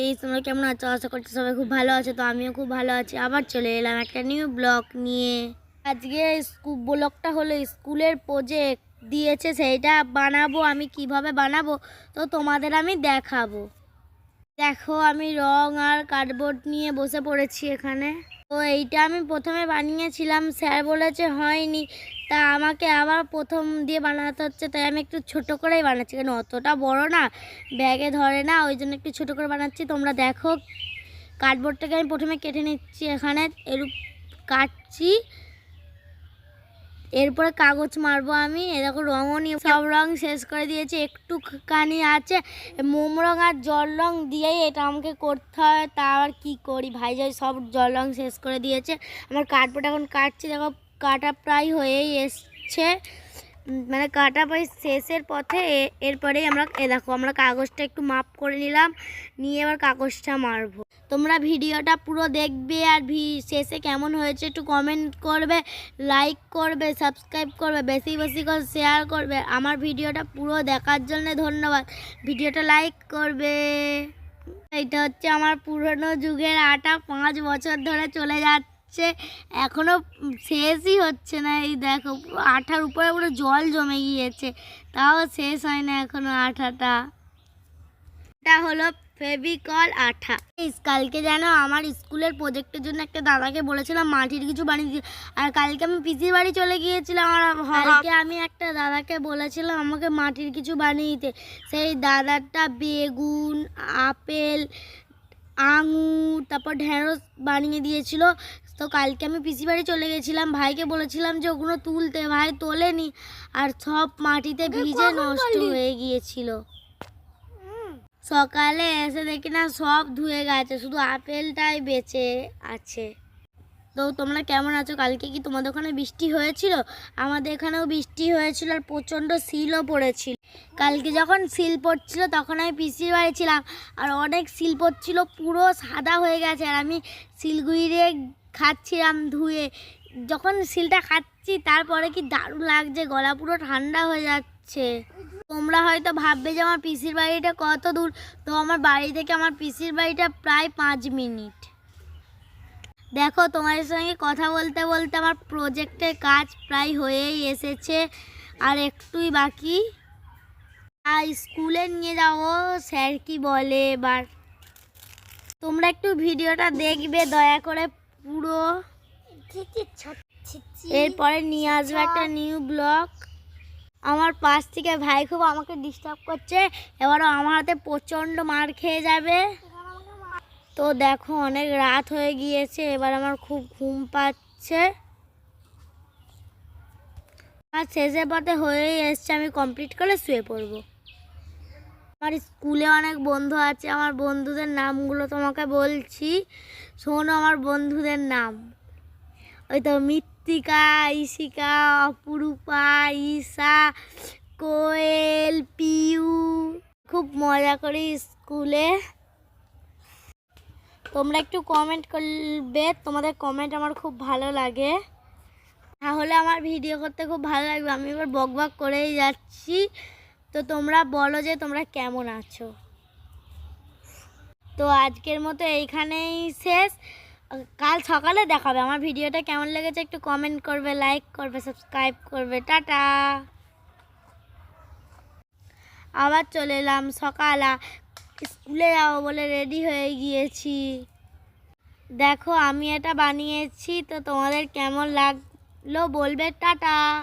এই, তোমরা কেমন আছো? আশা করছি সবাই খুব ভালো আছে, তো আমিও খুব ভালো আছি। আবার চলে এলাম একটা নিউ ব্লগ নিয়ে। আজকে ব্লগটা হলো স্কুলের প্রজেক্ট দিয়েছে, সেইটা বানাবো, আমি কীভাবে বানাবো, তো তোমাদের আমি দেখাবো। দেখো, আমি রং আর কার্ডবোর্ড নিয়ে বসে পড়েছি এখানে। তো এইটা আমি প্রথমে বানিয়েছিলাম, স্যার বলেছে হয়নি। তা আমাকে আবার প্রথম দিয়ে বানাতে হচ্ছে, তাই আমি একটু ছোট করেই বানাচ্ছি। কেন অতটা বড় না, ব্যাগে ধরে না, ওই জন্য একটু ছোট করে বানাচ্ছি। তোমরা দেখো, কার্ডবোর্ডটাকে আমি প্রথমে কেটে নিচ্ছি এখানে এরূপ কাটছি। এরপরে কাগজ মারবো আমি এরকম রঙও নিয়ে সব রং শেষ করে দিয়েছি, একটুখানি আছে। মোম রং আর জল রং দিয়েই এটা আমাকে করতে হয়, তা আর কী করি? ভাই যাই, সব জল রং শেষ করে দিয়েছে। আমার কার্ডবোর্ড এখন কাটছি, দেখো কাটা প্রায় হয়েই এসছে। মানে কাটা প্রায় শেষের পথে এরপরেই আমরা, এ দেখো, আমরা কাগজটা একটু মাপ করে নিলাম, নিয়ে এবার কাগজটা মারবো। তোমরা ভিডিওটা পুরো দেখবে আর ভি, শেষে কেমন হয়েছে একটু কমেন্ট করবে লাইক করবে সাবস্ক্রাইব করবে, বেশি বেশি করে শেয়ার করবে। আমার ভিডিওটা পুরো দেখার জন্য ধন্যবাদ। ভিডিওটা লাইক করবে। এটা হচ্ছে আমার পুরনো যুগের আটা, পাঁচ বছর ধরে চলে যাচ্ছে। এখনও শেষই হচ্ছে না। এই দেখো, আঠার উপরে পুরো জল জমে গিয়েছে। তাও শেষ হয় না এখনও আঠাটা। এটা হলো ফেভিকল আঠা। কালকে যেন আমার স্কুলের প্রজেক্টের জন্য একটা দাদাকে বলেছিলাম, মাটির কিছু বানিয়ে আর কালকে আমি পিসির বাড়ি চলে গিয়েছিলাম, আর কালকে আমি একটা দাদাকে বলেছিলাম আমাকে মাটির কিছু বানিয়ে দিতে। সেই দাদাটা বেগুন, আপেল আঙুর তারপর ঢেঁড়স বানিয়ে দিয়েছিল। তো কালকে আমি পিসি বাড়ি চলে গেছিলাম ভাইকে বলেছিলাম যে ওগুলো তুলতে ভাই তোলেনি। আর সব মাটিতে ভিজে নষ্ট হয়ে গিয়েছিল। সকালে এসে দেখি না সব ধুয়ে গেছে শুধু আপেলটাই বেঁচে আছে। তো তোমরা কেমন আছো? কালকে কি তোমাদের ওখানে বৃষ্টি হয়েছিল? আমাদের এখানেও বৃষ্টি হয়েছিল আর প্রচণ্ড শিলও পড়েছিল। কালকে যখন শিল পড়ছিল তখন আমি পিসির বাড়ি ছিলাম আর অনেক শিল পড়ছিল, পুরো সাদা হয়ে গেছে আর আমি শিলগুড়িয়ে খাচ্ছিলাম ধুয়ে। যখন শিলটা খাচ্ছি তারপরে কি দারুণ লাগছে, গলা পুরো ঠান্ডা হয়ে যাচ্ছে। তোমরা হয়তো ভাববে যে আমার পিসির বাড়িটা কত দূর। তো আমার বাড়ি থেকে আমার পিসির বাড়িটা প্রায় পাঁচ মিনিট। দেখো, তোমাদের সঙ্গে কথা বলতে বলতে আমার প্রজেক্টের কাজ প্রায় হয়েই এসেছে। আর একটুই বাকি। আর স্কুলে নিয়ে যাব, স্যার কি বলে এবার। তোমরা একটু ভিডিওটা দেখবে, দয়া করে পুরো। এরপরে নিয়ে আসবে একটা নিউ ব্লগ আমার পাশ থেকে ভাই খুব আমাকে ডিস্টার্ব করছে, এবারও আমার হাতে প্রচণ্ড মার খেয়ে যাবে। তো দেখো অনেক রাত হয়ে গিয়েছে, এবার আমার খুব ঘুম পাচ্ছে। আর শেষে পথে হয়েই এসছে, আমি কমপ্লিট করে শুয়ে পড়ব। আমার স্কুলে অনেক বন্ধু আছে, আমার বন্ধুদের নামগুলো তোমাকে বলছি। শোনো আমার বন্ধুদের নাম। ওই তো মৃত্তিকা ইশিকা অপরূপা, ঈশা, কোয়েল, পিউ। খুব মজা করি স্কুলে। তোমরা একটু কমেন্ট করবে। তোমাদের কমেন্ট আমার খুব ভালো লাগে। তাহলে আমার ভিডিও করতে খুব ভালো লাগবে। আমি এবার বক বক করেই যাচ্ছি। তো তোমরা বলো যে তোমরা কেমন আছো? তো আজকের মতো এইখানেই শেষ। কাল সকালে দেখাবে। আমার ভিডিওটা কেমন লেগেছে একটু কমেন্ট করবে লাইক করবে সাবস্ক্রাইব করবে। টাটা! আবার চলে এলাম সকালা। স্কুলে যাব বলে রেডি হয়ে গিয়েছি। দেখো, আমি এটা বানিয়েছি, তো তোমাদের কেমন লাগল বলবে, টাটা।